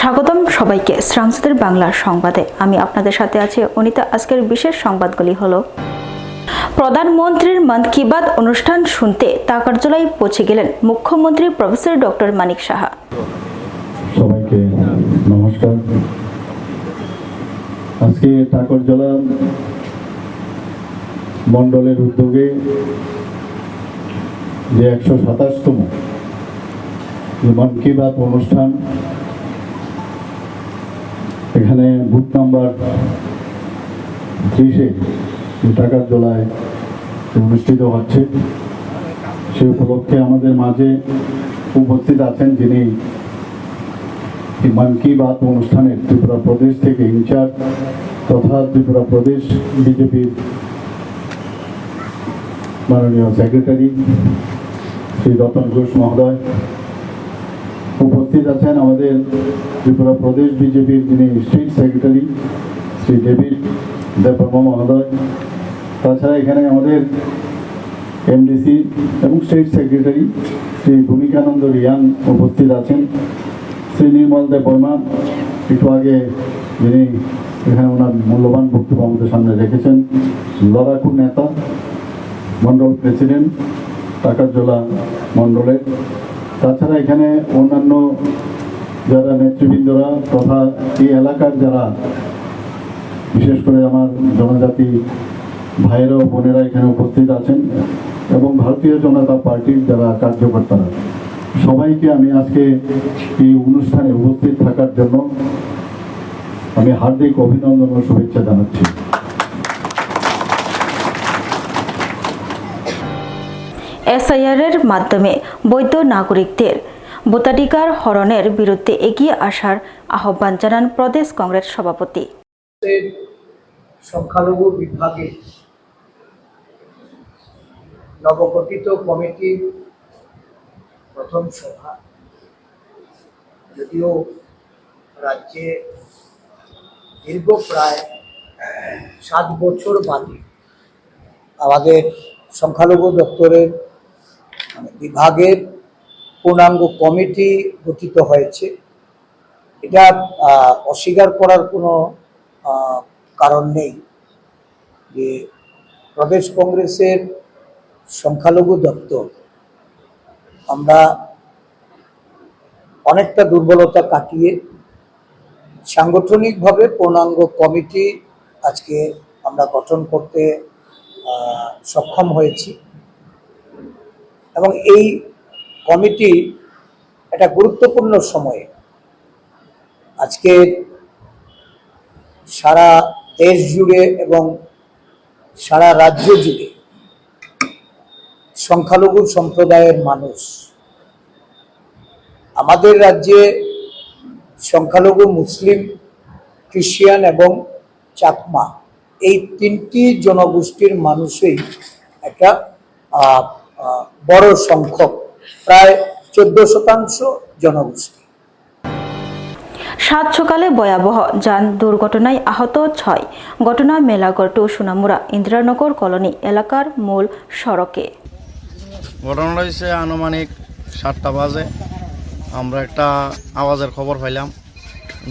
স্বাগতম সবাইকে শ্রাংসদের বাংলা সংবাদে। আমি আপনাদের সাথে আছি অনিতা। আজকের বিশেষ সংবাদগুলি হলো, প্রধানমন্ত্রীর মন কি বাত অনুষ্ঠান শুনতে তাকারজলায় পৌঁছে গেলেন মুখ্যমন্ত্রী প্রফেসর ডক্টর মানিক সাহা। সবাইকে নমস্কার। আজকে টাকরজলা মণ্ডলের উদ্যোগে যে একশো সাতাশতম মন কি বাত অনুষ্ঠান এখানে বুথ নাম্বার ত্রিশে টাকার জলায় অনুষ্ঠিত হচ্ছে। সে উপলক্ষে আমাদের মাঝে উপস্থিত আছেন যিনি মন কি বাত অনুষ্ঠানে ত্রিপুরা প্রদেশ থেকে ইনচার্জ তথা ত্রিপুরা প্রদেশ বিজেপির মাননীয় সেক্রেটারি শ্রী রতন ঘোষ মহোদয় উপস্থিত আছেন আমাদের ত্রিপুরা প্রদেশ বিজেপির যিনি state secretary Shri David Debbarma মহোদয়, তাছাড়া এখানে আমাদের এমডিসি এবং স্টেট সেক্রেটারি শ্রী ভূমিকানন্দ রিয়াং উপস্থিত আছেন। শ্রী নির্মল দেব বর্মা একটু আগে যিনি এখানে ওনার মূল্যবান বক্তব্য আমাদের সামনে রেখেছেন, লড়াকু নেতা মণ্ডল প্রেসিডেন্ট টাকার টাকারজোলা মণ্ডলের তাছাড়া এখানে অন্যান্য যারা নেতৃবৃন্দরা তথা এই এলাকার যারা, বিশেষ করে আমার জনজাতি ভাইয়েরা ও বোনেরা এখানে উপস্থিত আছেন এবং ভারতীয় জনতা পার্টির যারা কার্যকর্তারা, সবাইকে আমি আজকে এই অনুষ্ঠানে উপস্থিত থাকার জন্য আমি হার্দিক অভিনন্দন ও শুভেচ্ছা জানাচ্ছি। এসআইআর এর মাধ্যমে বৈধ নাগরিকদের ভোটাধিকার হরণের বিরুদ্ধে এগিয়ে আসার আহ্বান জানান প্রদেশ কংগ্রেস সভাপতি। সংখ্যালঘু বিভাগে নবগঠিত কমিটির প্রথম সভা, যদিও রাজ্যে দীর্ঘ প্রায় সাত বছর বাদে আমাদের সংখ্যালঘু দপ্তরের বিভাগের পূর্ণাঙ্গ কমিটি গঠিত হয়েছে। এটা অস্বীকার করার কোনো কারণ নেই যে প্রদেশ কংগ্রেসের সংখ্যালঘু দপ্তর আমরা অনেকটা দুর্বলতা কাটিয়ে সাংগঠনিকভাবে পূর্ণাঙ্গ কমিটি আজকে আমরা গঠন করতে সক্ষম হয়েছি। এবং এই কমিটি একটা গুরুত্বপূর্ণ সময়ে আজকে সারা দেশ জুড়ে এবং সারা রাজ্য জুড়ে সংখ্যালঘু সম্প্রদায়ের মানুষ আমাদের রাজ্যে সংখ্যালঘু, মুসলিম খ্রিস্টিয়ান এবং চাকমা এই তিনটি জনগোষ্ঠীর মানুষই একটা বড় সংখ্যক প্রায় চোদ্দ শতাংশ জনগোষ্ঠী। সাত সকালে ভয়াবহ যান দুর্ঘটনায় আহত ছয়। ঘটনা মেলাগড় টু সোনামুরা ইন্দিরানগর কলোনি এলাকার মূল সড়কে। ঘটনাটা হয়েছে আনুমানিক সাতটা বাজে। আমরা একটা আওয়াজের খবর পাইলাম।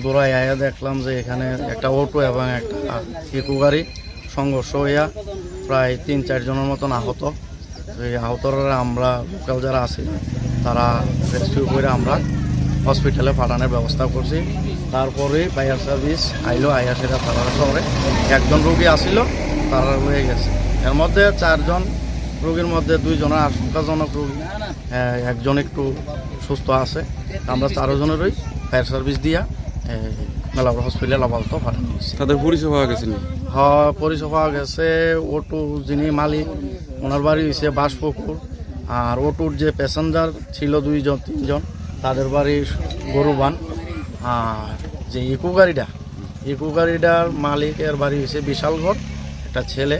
দৌড়াই আয়া দেখলাম যে এখানে একটা অটো এবং একটা ইকো গাড়ি সংঘর্ষ হইয়া প্রায় তিন চারজনের মতন আহত। আহতরা আমরা লোকাল যারা আছে তারা রেস্কিউ করে আমরা হসপিটালে পাঠানোর ব্যবস্থা করছি। তারপরে ফায়ার সার্ভিস আইলো আইয়া সেটা তারা শহরে একজন রোগী আসিল তারা হয়ে গেছে। এর মধ্যে চারজন রোগীর মধ্যে দুইজনের আশঙ্কাজনক রোগী। হ্যাঁ, একজন একটু সুস্থ আছে। আমরা চারজনেরই ফায়ার সার্ভিস দিয়া মেলাপুর হসপিটাল আপাতত পাঠানো হয়েছে তাদের পরিষেবা গেছিল হ্যাঁ পরিষেবা গেছে অটো যিনি মালিক ওনার বাড়ি হয়েছে বাসপুকুর। আর অটোর যে প্যাসেঞ্জার ছিল দুইজন তিনজন তাদের বাড়ি গরুবান আর যে ইকো গাড়িটা ইকো গাড়িটার মালিকের বাড়ি হয়েছে বিশালগড়। একটা ছেলে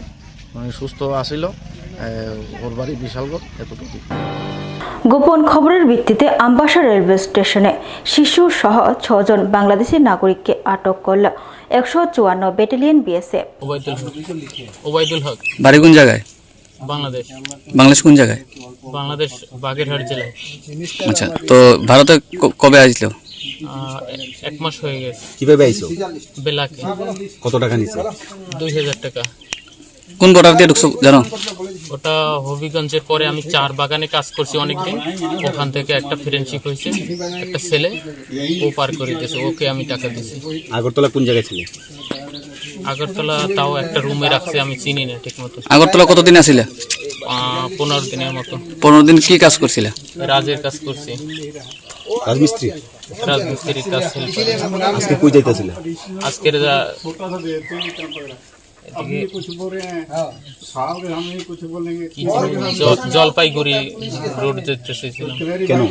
উনি সুস্থ আসিল ওর বাড়ি বিশালগড় এতটুকু গোপন খবরের ভিত্তিতে আমবাসা রেলওয়ে স্টেশনে শিশু সহ ছজন বাংলাদেশি নাগরিককে আটক করল একশো চুয়ান্ন ব্যাটালিয়ন বিএসএফ। ওবায়দুল হক ওবায়দুল হক। বাড়ি কোন জায়গায়? বাংলাদেশ। বাংলাদেশ কোন জায়গায়? বাংলাদেশ বাগেরহাট জেলায়। আচ্ছা তো ভারতে কবে আসলো? এক মাস হয়ে গেছে। কীভাবে আইছো? বেলাকে। কত টাকা নিছে? দুই হাজার টাকা। কোন বর্ডার দিয়ে ঢুকছো জানো? ওটা হবিগঞ্জের পরে আমি চার বাগানে কাজ করছি অনেকদিন। ওখান থেকে একটা ফ্রেন্ডশিপ হয়েছে একটা ছেলে ও পার করে দিয়েছে ওকে আমি টাকা দিয়েছি আগরতলা কোন জায়গায় ছিলে? আগরতলা তাও একটা রুমে রাখছে আমি চিনি না ঠিক মতো আগরতলা কতদিন আসিলা? পনেরো দিনের মতো। পনেরো দিন কি কাজ করছিলা? রাজের কাজ করছি। রাজমিস্ত্রি? রাজমিস্ত্রির কাজ করে। আজকে কই যাইতেছিলে? আজকের জলপাইগুড়ি রোড যেতে চেয়েছিলাম কেন?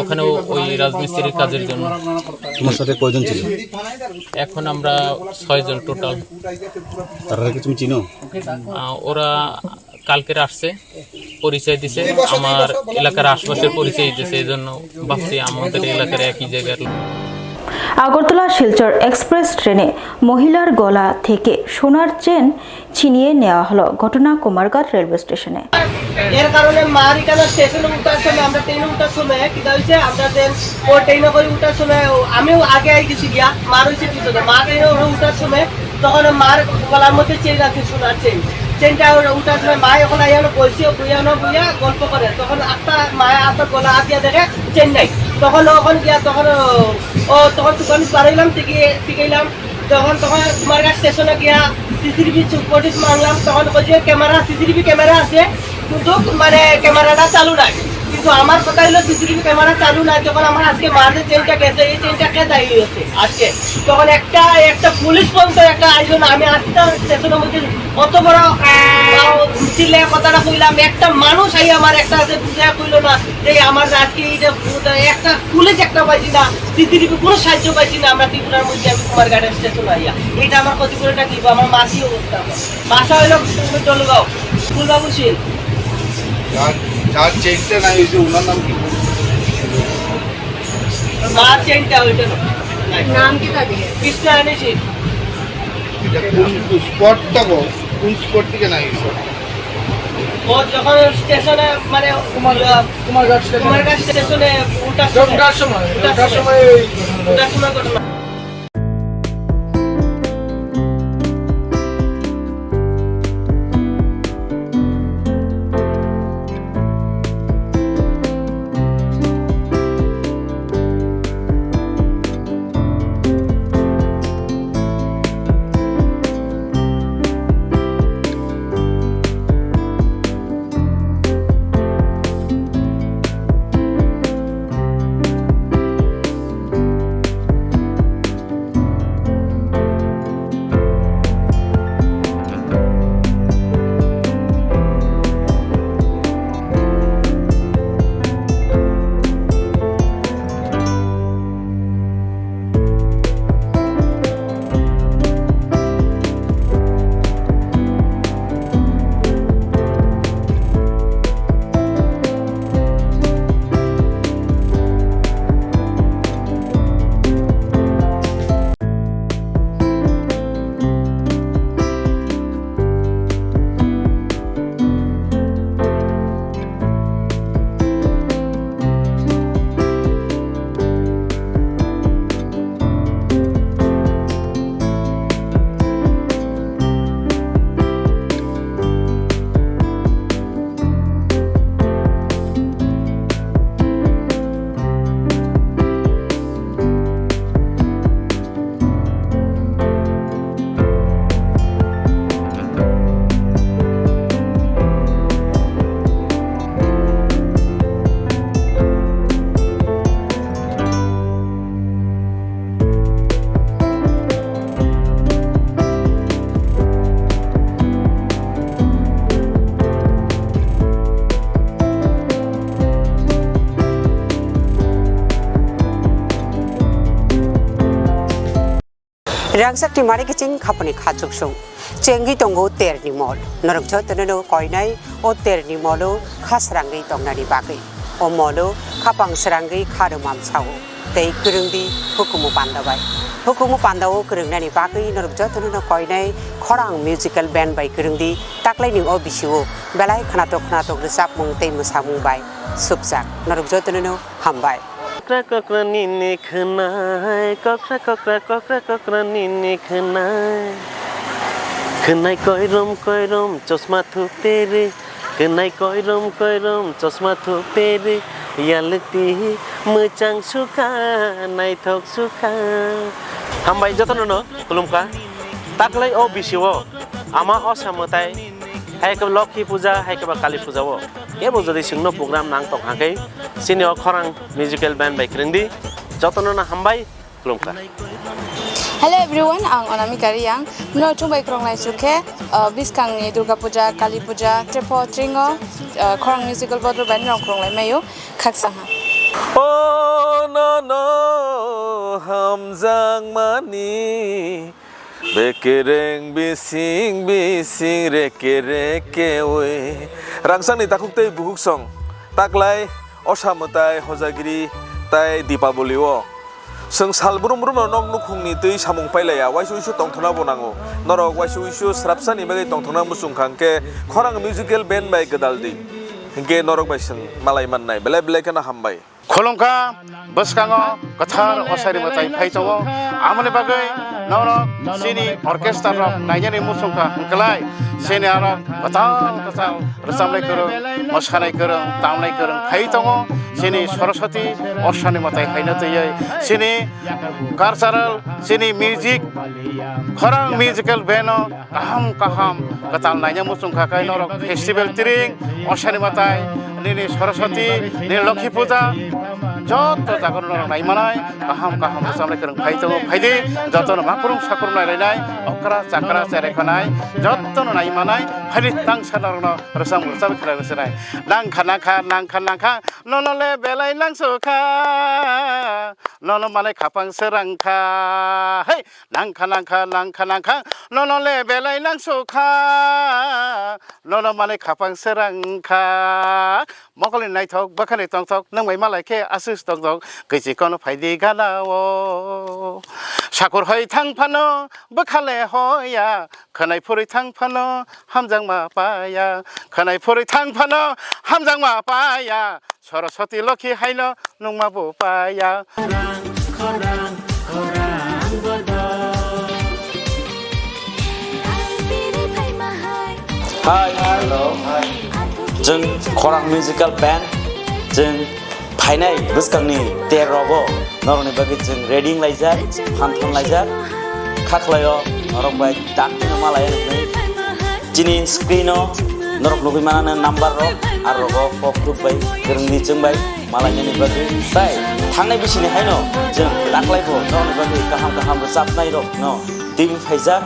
ওখানে ওই রাজমিস্ত্রির কাজের জন্য। তোমার সাথে কয়জন ছিল? এখন আমরা ছয়জন টোটাল তারা কি তুমি চিনো? ওরা কালকের আসছে পরিচয় দিছে। আমার এলাকার আশপাশের পরিচয় দিছে এই জন্য ভাবছি আমাদের এলাকার একই জায়গার। আগরতলা শিলচর এক্সপ্রেস ট্রেনে মহিলার গলা থেকে সোনার চেন ছিনিয়ে নেওয়া হলো ঘটনা কুমারঘাট রেলওয়ে স্টেশনে। এর কারণে মার এখানে স্টেশনে উঠার সময়, আমরা ট্রেনে উঠার সময়, কি হয়েছে? আমাদের ও ট্রেনে করে উঠার সময় আমিও আগে আই গেছি গিয়া, মার হয়েছে পিছনে। মা ট্রেনে উঠার সময়, তখন মার গলার মধ্যে চেন আছে, সোনার চেন। চেনটা উঠার সময়, মা এখন আইয়ানো বলছে বুঝানো বুঝা গল্প করে। তখন আস্তা মায়ের আস্তা গলা হাতিয়া দেখে চেন নাই তখন ওখান গিয়া তখন, ও- তখন দোকান পারাইলাম টিকে টিকাইলাম তখন তখন তোমার কাছে স্টেশনে গিয়া সিসিটিভি ফুটেজ মারলাম, তখন বলছে ক্যামেরা, সিসিটিভি ক্যামেরা আছে, কিন্তু মানে ক্যামেরাটা চালু নাই। কিন্তু আমার কথা হলো সিসিটিভি ক্যামেরা চালু নাই। যখন আমার আজকে মাঝে চেনটা গেছে, এই চেনটা কে দায়ী হয়েছে আজকে? তখন একটা একটা পুলিশ পর্যন্ত একটা আয়োজন আমি আজকে স্টেশনের মধ্যে অত বড় কথাটা কইলাম একটা মানুষ আই আমার একটা আছে বুঝা কইলো না যে আমার আজকে এই যে একটা পুলিশ একটা পাইছি না সিসিটিভি কোনো সাহায্য পাইছি না আমরা ত্রিপুরার মধ্যে আমি কুমার গার্ডেন স্টেশন আইয়া। এইটা আমার ক্ষতি করেটা কি আমার মাসি অবস্থা বাসা হইল জলগাঁও ফুলবাবু শীল যার নাই ওনার নাম কি? মার চেনটা হইতো নাম কি থাকে কৃষ্ণ আনি শীল এটা কোন স্পটটা গো? কোন স্পট থেকে হয়েছে ও যখন স্টেশনে মানে কুমারঘাট কুমারঘাট স্টেশনে উঠার সময় উঠার সময়। উঠার সময় ঘটনা। 량삭기 마리기 찡 가보니 가죽송 쟁기 동고 때르니 몰 너랑 저 때는 거이나이 오 때르니 몰로 카스랑기 동나리 바기 오 몰로 카방스랑기 카르맘 사고 데이 그릉디 흑구무 반다바이 흑구무 반다오 그릉나니 바기 너랑 저 때는 거이나이 খরাং মিউজিক্যাল ব্যান্ড বাই করিংদি তাকলাইনি ও বিশিও বেলায় খানাতক খানাতক রিসাব মুং তেই মুসা মুং বাই সুপজাক নরক যতনেও হামবায় ককরা ককরা নিনে খানায় ককরা ককরা ককরা ককরা নিনে খানায় খানায় কয়রম কয়রম চশমা থুপে রে খানায় কয়রম কয়রম চশমা থুপে রে ইয়ালতি মোচাং সুখা নাইথক সুখা হামবাই যতন ন খুলুমকা তাকলাই ও বিশিও আমা অসামতাই হাইকেবা লক্ষ্মী পূজা হাইকেবা কালী পূজাও এবার যদি সিংহ প্রোগ্রাম নাং তকাকে সিনিয়র খরাং মিউজিক্যাল ব্যান্ড বাই ক্রিন্দি যতন না হামবাই Hello everyone, ang Onamika Riyang. Mno chumbai krong lai sukhe, biskang ni Durga Puja, Kali Puja, Trepo Tringo, khorang musical bodro ban rong krong lai mayo, khaksang ha. ও ন ন হামজাং মানি Bekereng bising bising reke reke we. Rangsang ni takuk tay buhuk song. Taklay osamutai hojagiri tay dipaboli wo. Sung salburum rum nong nuk hung ni tui samung pai laya wai sui su tong thona bonango. Norok wai sui su srapsa ni bagai tong thona musung kangke korang musical band bai gadal di. Hingke norok bai sung malai man nai belai belai kana hambai. Kolongka, bus kango, kathar osari matai pai tawo. Amale bagai nono sini orkestra rok nanya ni musung ka kelai sini ara batang kerum, resamlai kero kerum, tam tamlai kerum, hai tongo sini Saraswati অশ্বানী মাতাই হাইনাতে যাই সিনি cultural সিনি music খরাং musical kaham কাহাম কাহাম কাতাল নাইনা মুসুং খাকাই নরক ফেস্টিভেল তিরিং অশ্বানী matai, নিনি সরস্বতী নিনি লক্ষ্মী পূজা जत जागोन नायमानाय गाहाम गाहाम जामलाय गोरों फायदो फायदे जतन माकुरुं साकुरुं नायलायनाय अकरा चाकरा सेरेखनाय जतन नायमानाय मानाय फायदि तां सानारनो रसाम गुरसाम खेलाय बसनाय नांखा नांखा नांखा नांखा ननले बेलाय नांसोखा ลอลอมาเลยขับฟังเสรังคาเฮ้ยลังคานังคานังคานังคาลอลอเล่เบลัยนังสุคาลอลอมาเลยขับฟังเสรังคามองก็เลยในายทอกบักเลยตองทอกนั่งไม่มาเลยแค่อาซิสตองทอกกิจิกอนไปดีกันแล้วชากุรหอยทั้งพันอบักเลยหอยาขณะายพริทั้งพันอห้ามจังมาปายาขณะายพริทั้งพันอห้ามจังมาปายา সরস্বতী লক্ষ্মী হাইন নংমা বো পায়া हाय हेलो जों खरां मिउजिकेल बेन्ड जों फाइनाय बोसकांनि तेर'बो नरनि बागै जों रेडिं लायजार फानथन लायजार खाख्लायो नरक बाय दाक्टिनो मालाय नै दिनै स्क्रिनो नरक नुबै मानानो नाम्बार र आरो रग पप ग्रुप बाय गोरोंनि जों बाय मालायनि बागै बाय थांनाय बिसिनि हायनो जों दाख्लायबो नरनि बागै गाहाम गाहाम रोजाबनाय र न दैबो फायजार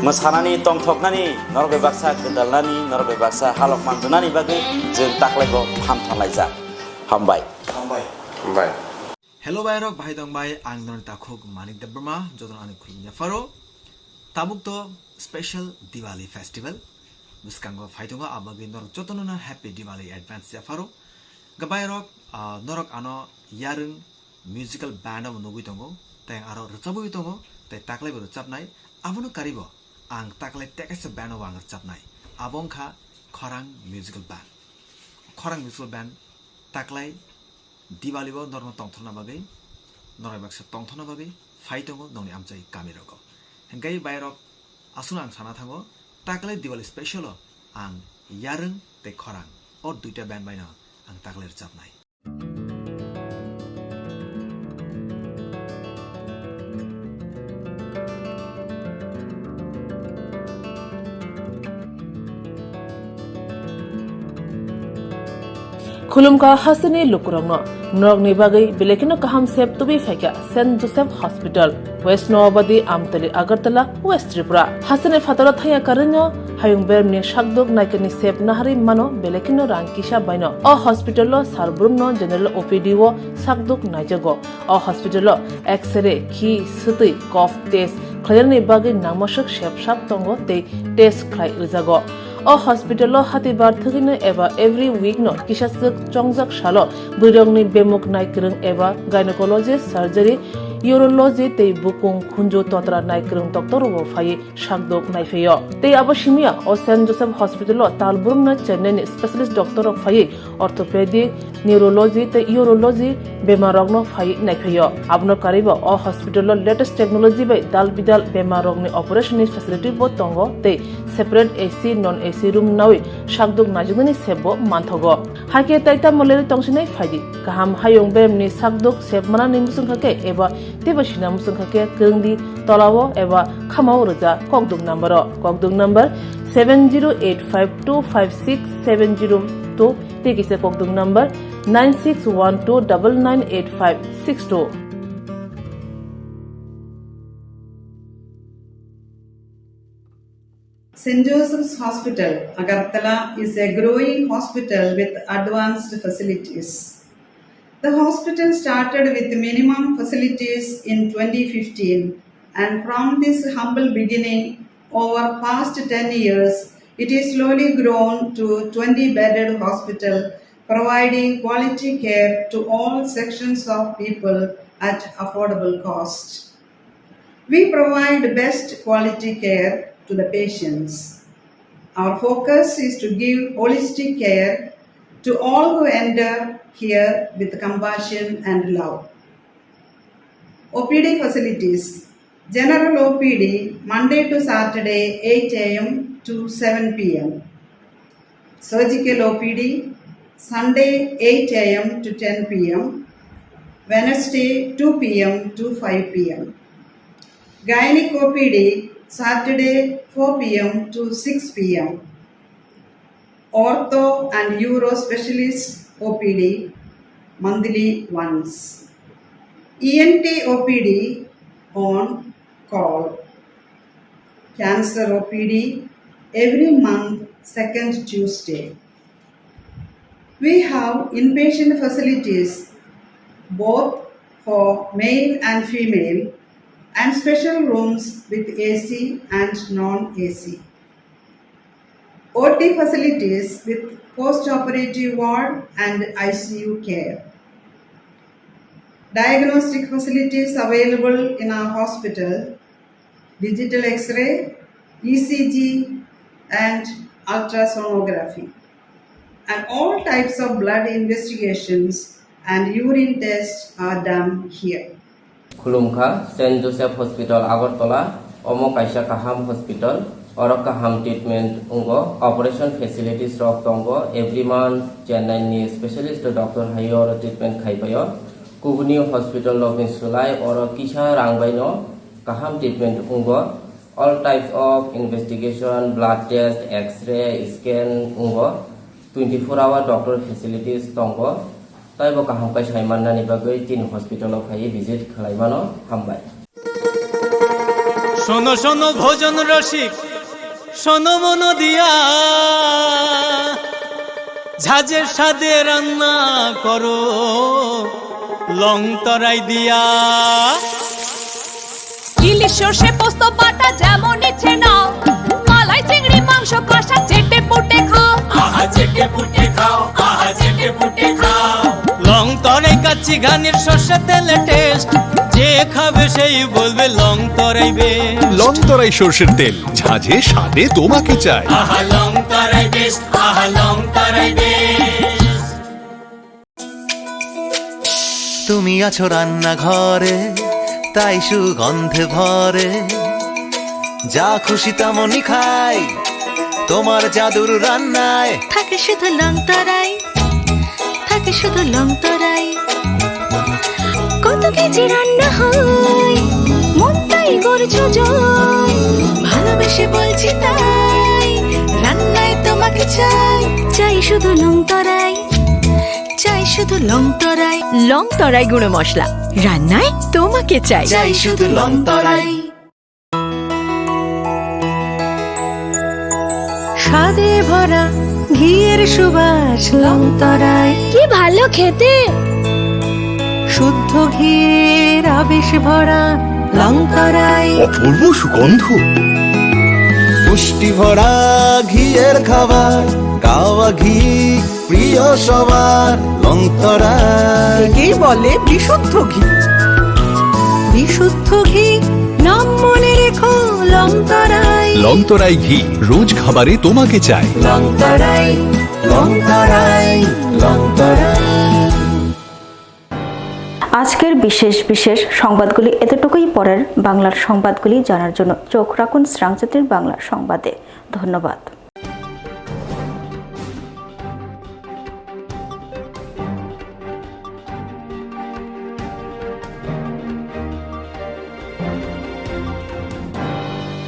मोसानानै तंथकनानै नरबे बाक्सा गोदालनानै नरबे बाक्सा हालक मानजुनानै बागै जों दाख्लायखौ फाहामथालायजा हामबाय हामबाय 무스강과 파이토가 아마게 너럭 쪼또는 해피 디말리 애드밴스 야파로 가바이럭 너럭 아노 야른 뮤지컬 밴드 오 노구이동고 땡 아로 르짜부이동고 땡 딱라이브 ang 아무노 까리보 앙 딱라이 땡에스 밴드 왕 르짭나이 아봉카 Kharang musical band Kharang musical band তাকলাই দিবালিব নর্ম তন্থনাভাবে নরয় বাক্স তন্থনাভাবে ফাইটঙ্গ ননি আমচাই কামিরগ হেঙ্গাই বাইরক আসুন আং sana thango টাকলের দিওয়ালি স্পেশাল আং ইয়ারং তে খরাং। ওর দুইটা ব্যান্ড বাইনা আং টাকলের চাপ নাই। খুলুমকা হাসিনি লুকুরংনো নরগনি বাগৈ বিলেকিনো কাহাম সেব তুবি ফাইকা Saint Joseph hospital west Nowabadi Amtali Agartala west Tripura হাসিনে ফাতর থাইয়া কারণ হায়ুং বেরম বেরমনি শাকদুক নাইকানি সেব নাহারি মানো বেলেকিনো রাংকিসা বাইন অ হসপিটাল সারব্রুমন জেনারেল ওপিডিও শাকদুক নাইজগ অ হসপিটাল এক্স রে খি সুতি কফ টেস্ট খলেরনি বাগৈ নামশক সেব সাপ তঙ্গ তে টেস্ট খ্লাই উজাগো shalo burongni bemuk naikrung eba gynecologist surgery urology tei bukung khunjo totra naikrung doctor bo phai shakdok naifeyo tei abo simia o st joseph hospital o talburum na chennai ni specialist doctor of phai orthopedic neurology tei urology bemarok no phai naifeyo abno karibo o hospital o latest technology bai dal bidal bemarok ni operation ni facility bo tongo tei separate AC non AC room nawi shakdok najugni sebo manthogo hake taita moleri tongsinai phaidi kaham hayong bem ni sakdok sebmana ni musung khake eba tebasina musung khake kengdi tolawo eba khamao roja kokduk number kokduk number 7085256702 tekise kokduk number 9612998562 St. Joseph's Hospital, Agartala, is a growing hospital with advanced facilities. The hospital started with minimum facilities in 2015, and from this humble beginning, over past 10 years, it is slowly grown to 20 bedded hospital providing quality care to all sections of people at affordable cost. We provide best quality care to the patients. Our focus is to give holistic care to all who enter here with compassion and love. OPD facilities General OPD Monday to Saturday 8 am to 7 pm. Surgical OPD Sunday 8 am to 10 pm. Wednesday 2 pm to 5 pm. Gynec OPD Saturday 4 pm to 6 pm. Ortho and Euro Specialist OPD monthly once. ENT OPD on call. Cancer OPD every month, second Tuesday. We have inpatient facilities both for male and female and special rooms with AC and non AC. OT facilities with post operative ward and ICU care. Diagnostic facilities available in our hospital digital x ray, ECG, and ultrasonography. And all types of blood investigations and urine tests are done here. খুলুমখা, Saint Joseph hospital, Agartala অমক আইসা কাহাম hospital অরক্কা হাম treatment অঙ্গ, operation facilities রক অঙ্গ every month Chennai নি স্পেশালিস্ট ডক্টর হাইয়র ট্রিটমেন্ট খাইবায় কুবনি হসপিটাল অফ ইনসুলাই অর কিসা রাংবাইন, কাহাম ট্রিটমেন্ট অঙ্গ, all types of investigation, blood test X ray scan অঙ্গ, twenty four hour doctor facilities তঙ্গ তাইব কাহামকাই সাইমান্নানি বাগৈ তিন হসপিটালাव ফাইয়ে ভিজিট খালাইবানো হামবাই। শোনো শোনো ভোজন রসিক শোনো মন দিয়া। ঝাঁঝের সাদে রান্না করো লং তরাই দিয়া। ইলিশ সর্ষে পোস্ত বাটা যেমন ইচ্ছে নাও। মালাই চিংড়ি মাংস কষা চেটে পুটে খাও আহা চেটে কাচ্চি ঘানির সর্ষে তেলে টেস্ট যে খাবে সেই বলবে লং তরাই বেশ লং তরাই সর্ষের তেল। ঝাঁঝে স্বাদে তোমাকে চাই। আহা লং তরাই বেশ আহা লং তরাই তুমি আছো রান্না রান্নাঘরে তাই সুগন্ধে ভরে। যা খুশি তেমনই খাই তোমার জাদুর রান্নায়। থাকে শুধু লং তরাই। থাকে শুধু লং তরাই। কত কেজি রান্না হয় মন তাই করছ জয়। ভালোবেসে বলছি তাই রান্নায় তোমাকে চাই। চাই শুধু লং তরাই চাই শুধু লং তরাই। লং তরাই গুঁড়ো মশলা রান্নায় তোমাকে চাই। চাই শুধু লং তরাই। স্বাদে ভরা ঘিয়ের সুবাস লং তরাই কি ভালো খেতে। শুদ্ধ ঘিয়ের আবেশ ভরা লং তরাই অপূর্ব সুগন্ধ। পুষ্টি ভরা ঘিয়ের খাবার গাওয়া ঘি প্রিয় সবার লংতরা একেই বলে বিশুদ্ধ ঘি। বিশুদ্ধ ঘি নাম মনে রেখো লংতরাই লংতরাই ঘি রোজ খাবারে তোমাকে চাই। লংতরাই লংতরাই লংতরাই আজকের বিশেষ বিশেষ সংবাদগুলি এতটুকুই পরের বাংলার সংবাদগুলি জানার জন্য চোখ রাখুন শ্রাংচাতের বাংলা সংবাদে। ধন্যবাদ।